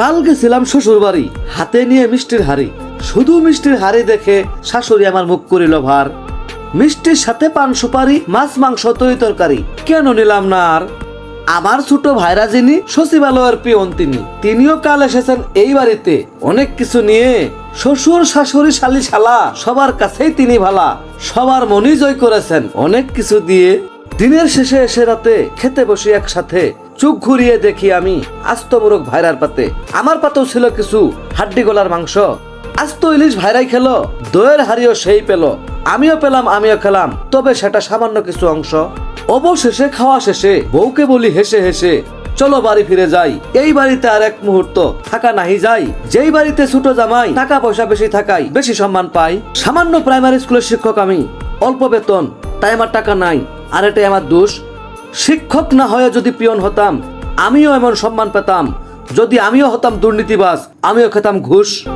কাল গেছিলাম শ্বশুর বাড়ি হাতে নিয়ে মিষ্টির হাড়ি। শুধু মিষ্টির হাড়ি দেখে শাশুড়ি আমার মুখ করিল ভার। মিষ্টির সাথে পান সুপারি, মাছ, মাংস, তরি তরকারি, কেন নিলাম না আর? আমার ছোট ভাইরা যিনি, সচিবালয়ের পিয়ন তিনি, তিনিও কাল এসেছেন এই বাড়িতে। অনেক কিছু নিয়ে শ্বশুর, শাশুড়ি, শালি, শালা, সবার কাছেই তিনি ভালা। সবার মনই জয় করেছেন। অনেক কিছু দিয়ে দিনের শেষে এসে রাতে খেতে বসে একসাথে। চোখ ঘুরিয়ে দেখি আমি আস্ত মোরগ ভাইরার পাতে। আমার পাতেও ছিল কিছু হাড্ডি গলার মাংস। আস্ত ইলিশ ভাইরাই খেলো, দইয়ের হাড়িও সেই পেল। আমিও পেলাম, আমিও খেলাম, তবে সেটা সামান্য কিছু অংশ। অবশেষে খাওয়া শেষে বউকে বলি হেসে হেসে, চলো বাড়ি ফিরে যাই, এই বাড়িতে আর এক মুহূর্ত থাকা নাহি যাই যেই বাড়িতে ছোট জামাই টাকা পয়সা বেশি থাকাই বেশি সম্মান পাই সামান্য প্রাইমারি স্কুলের শিক্ষক আমি, অল্প বেতন, তাই আমার টাকা নাই, আর এটাই আমার দোষ। শিক্ষক না হয়ে যদি পিয়ন হতাম, আমিও এমন সম্মান পেতাম। যদি আমিও হতাম দুর্নীতিবাস আমিও খেতাম ঘুষ।